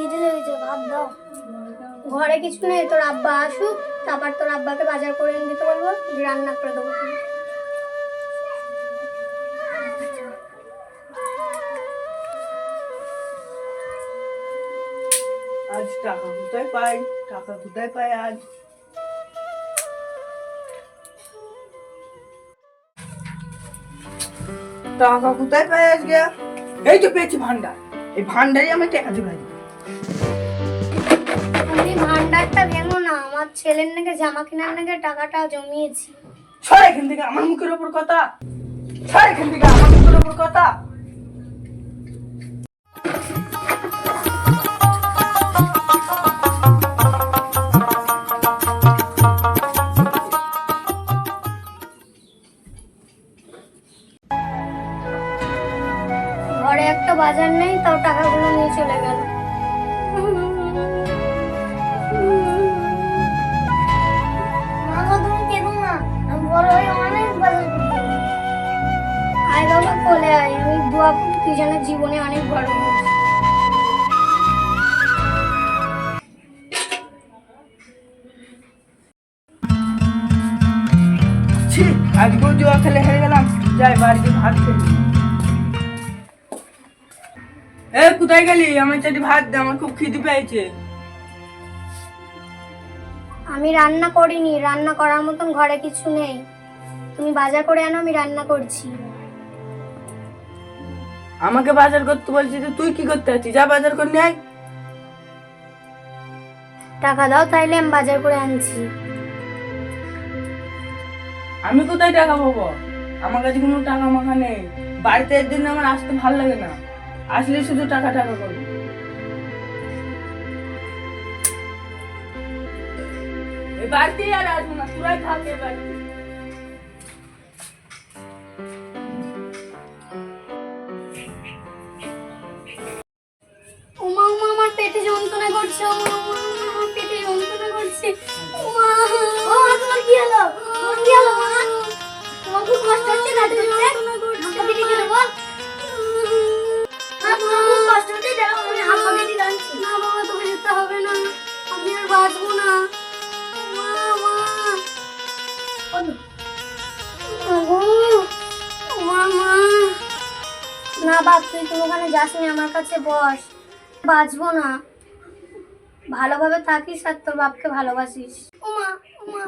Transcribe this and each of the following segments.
খিদে লেগেছে, ভাত দাও। ঘরে কিছু নেই, তোর আব্বা আসুক, তারপর তোর আব্বাকে বাজার করে এনে দিতে বলব রান্না করে দেবো। আজ টাকা কোথায় পাই? টাকা কোথায় পাই আজ? টাকা কোথায় পাই আজকে? এই তো পেয়েছি ভান্ডার। এই ভান্ডারই আমি টাকা জোগাড় তুমি ভান্ডারটা ভেঙো না। আমার ছেলের নাকি জামা কেনার নাকি টাকাটা জমিয়েছি। ছয় এখান থেকে আমার মুখের ওপর কথা। এখান থেকে আমার মুখের ওপর কথা। ঘরে একটা বাজার নেই তাও টাকাগুলো নিয়ে চলে গেল। জীবনে অনেক বড় হেরে গেলাম। যাই, বাড়িতে ভাত খেলি এ, কোথায় গেলি? আমার চাটি ভাত দে, আমার খুব খিদে পেয়েছে। আমি রান্না করিনি রান্না করার মতন ঘরে কিছু নেই। তুমি বাজার করে আনো আমি রান্না করছি। আমাকে বাজার করতে বলছি তো তুই কি করতে আছিস? যা বাজার করে নিয়ে টাকা দাও তাইলে আমি বাজার করে আনছি। আমি কোথায় টাকা পাবো? আমার কাছে কোনো টাকা মাখা নেই। বাড়িতে একদিন আমার আসতে ভালো লাগে না। আসলে শুধু টাকা টাকা করব এই বাড়িতে আর আসব না তোরাই থাকে বাড়িতে বাপ, তুই তুমি ওখানে যাস নি আমার কাছে বস। বাঁচবো না। ভালোভাবে থাকিস আর তোর বাপকে ভালোবাসিস। উমা ওমা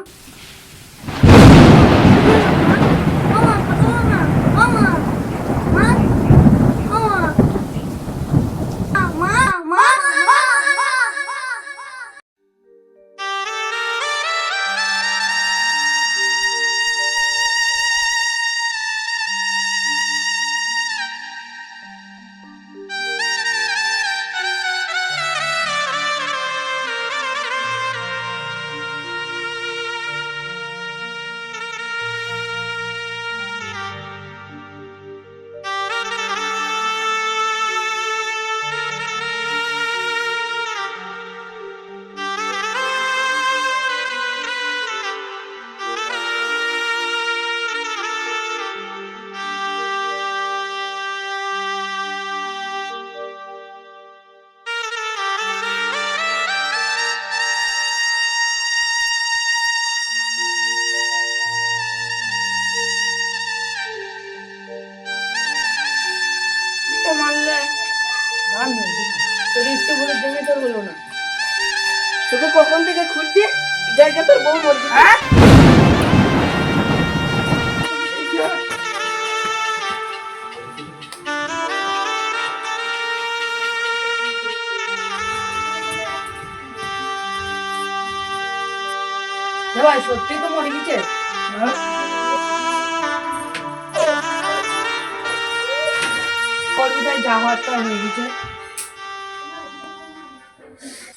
বলে তোর হলো না। তোকে কখন থেকে খুঁজছে? জায়গা তোর বউ মরছে হ্যাঁ? ভাই সত্যি তো মরে গেছে? কর্মীদের যাওয়ার তো হয়ে গেছে।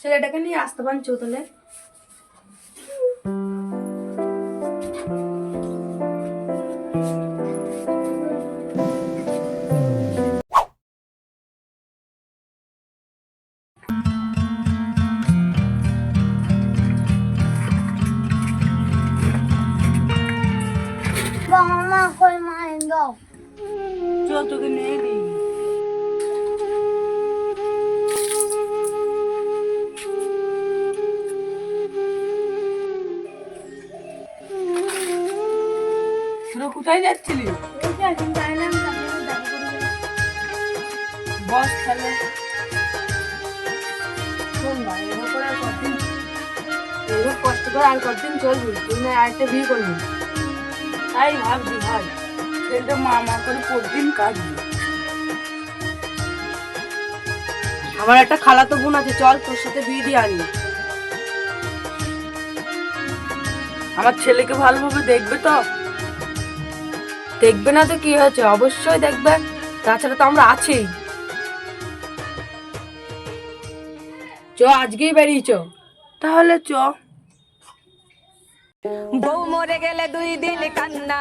ছেলেটাকে নিয়ে আসতে পারেন চৌতলে। বাবা কই মা দাও চো তোকে নিয়ে দিই যাচ্ছিলি। বস কষ্ট করে আর কতদিন চলবি? না আরেকটা বিয়ে করবি? তাই ভাবছি ভাই ছেলেটা মা মা করে প্রতিদিন কাঁদবি আমার একটা খালাতো বোন আছে চল তোর সাথে বিয়ে দিয়ে আনি। আমার ছেলেকে ভালোভাবে দেখবে তো? দেখবে না তো কি হয়েছে? অবশ্যই দেখবে। তাছাড়া তো আমরা আছি। চ আজকেই বেরিয়েছ। তাহলে চ। বউ মরে গেলে দুই দিন কান্না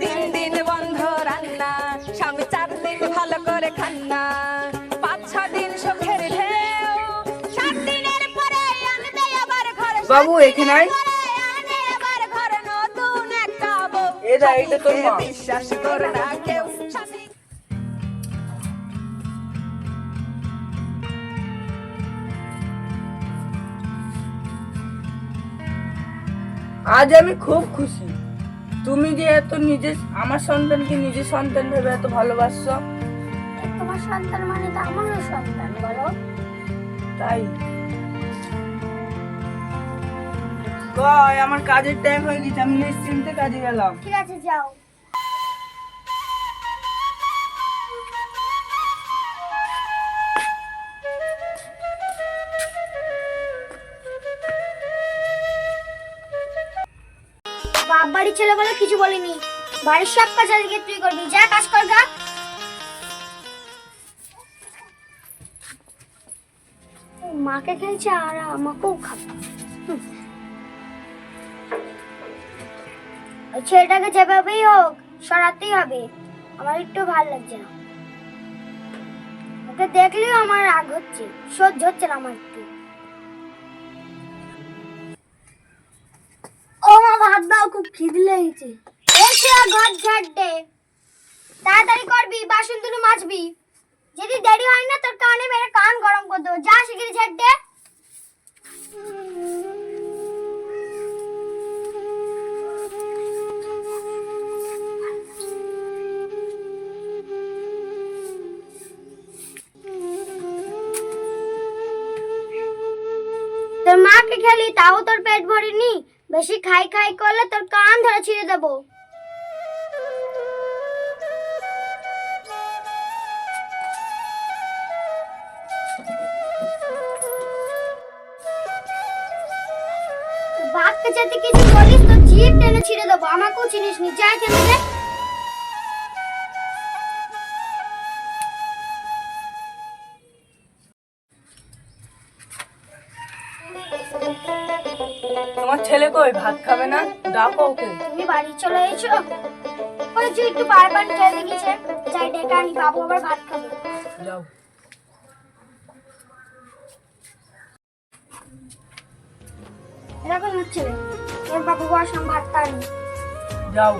তিন দিন বন্ধ রান্না স্বামী চার দিন ভালো করে খান্না পাঁচ ছ দিন সুখের ঢেউ সাত দিনের পরে আনবে আবার ঘরে বাবু এখানে বউ এ দা, এটা তোর বিশ্বাস করে না কেউ আজ আমি খুব খুশি। তুমি যে এত নিজে আমার সন্তানকে নিজের সন্তান ভেবে এত ভালোবাসছো? তোমার সন্তান মানে তো আমারও সন্তান বলো। তাই? কয় আমার কাজের টাইম হয়ে গেছে, আমি নিশ্চিন্তে কাজে গেলাম। ঠিক আছে, যাও। বাপ বাড়ির ছেলে বলে কিছু বলিনি। বাড়ির সব কাজ আজকে তুই করবি। যা, কাজ কর, গা। মাকে খেয়েছে আর আমাকেও খাবে। ওই ছেলেটাকে যেভাবেই হোক সরাতেই হবে। আমার একটু ভালো লাগছে না। ওকে দেখলেও আমার রাগ হচ্ছে, সহ্য হচ্ছে না আমার একটু। ও মা, ভাত দাও খুব খিদে লেগেছে। এসে ঘর ঝাড় দে। তাড়াতাড়ি করবি, বাসন দুটো মাজবি। যদি দেরি হয় না, তোর কানে মেরে কান গরম করে দেবো। যা শিগগিরি ঝাড় দে। খেলি তাও তোর পেট ভরিনি? বেশি খাই খাই করলে তোর কান ধরে ছিঁড়ে দেবো। বাঘকে যদি কিছু বলিস তো জিভ টেনে ছিঁড়ে দেবো। আমাকেও চিনিস নি। যাই তোমার ছেলে কই? ভাত খাবে না? ডাকো ওকে। তুমি বাড়ি চলে এসো। ওই যে একটু বার বার খেয়ে গেছে যাই ডেকে আনি বাবু আবার ভাত খাবে। যাও। এরকম হচ্ছে। ওর বাবু বস আমি ভাত আনি যাও।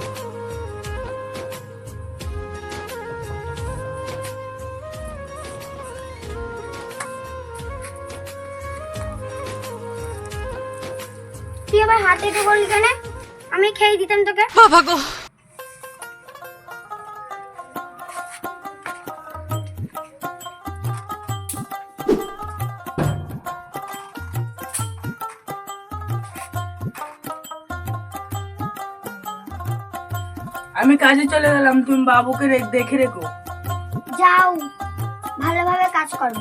হাতে একটু বললি কেন আমি খেয়ে দিতাম তোকে। আমি কাজে চলে গেলাম তুমি বাবুকে রে- দেখে রেখো। যাও ভালোভাবে কাজ করব।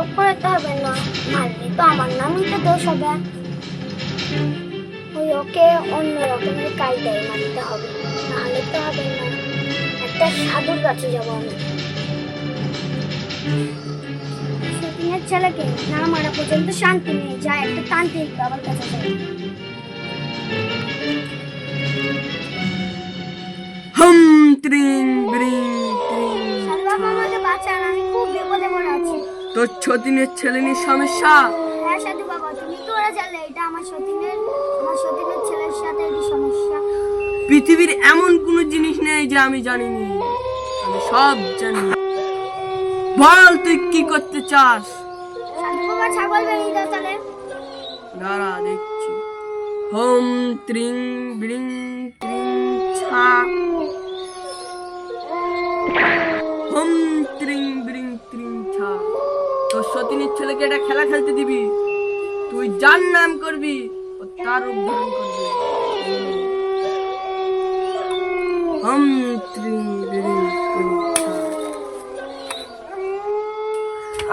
এরকম করতে হবে না। মারলে তো আমার নামই তো দোষ হবে। ওই ওকে অন্য রকমের কায়দায় মারতে হবে। নাহলে তো হবে না। একটা সাধুর কাছে যাব আমি। সতীনের ছেলেকে না মারা পর্যন্ত শান্তি নেই। যায় একটা তান্ত্রিক বাবার কাছে যাই হুম ত্রিং ব্রিং ত্রিং। বাবা আমাকে বাঁচান আমি খুব বিপদে পড়ে আছি। তোর ছদিনের ছেলে নিয়ে সমস্যা? হ্যাঁ সাধু বাবা তুমি তো ওরা জানলে এটা আমার সতীনের আমার সতীনের ছেলের সাথে এটি সমস্যা। পৃথিবীর এমন কোনো জিনিস নেই যে আমি জানিনি। আমি সব জানি। বল তুই কি করতে চাস? সাধু বাবা ছাগল বেরিয়ে দাও তাহলে। দাঁড়া দেখছি। হোম ত্রিং ব্রিং ত্রিং ছা। তোর ছেলেকে এটা খেলা খেলতে দিবি। তুই যার নাম করবি, ও তার রূপ ধারণ করবে।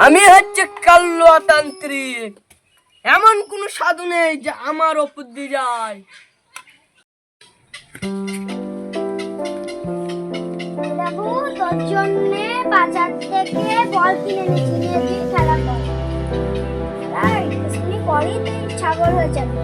আমি হচ্ছে কাল্লুয়া তান্ত্রিক এমন কোন সাধু নেই যে আমার ওপর দিয়ে যায়। বাজার থেকে বল কিনে এনেছি। খেলা পরেই তুই ছাগল হয়ে যাবে।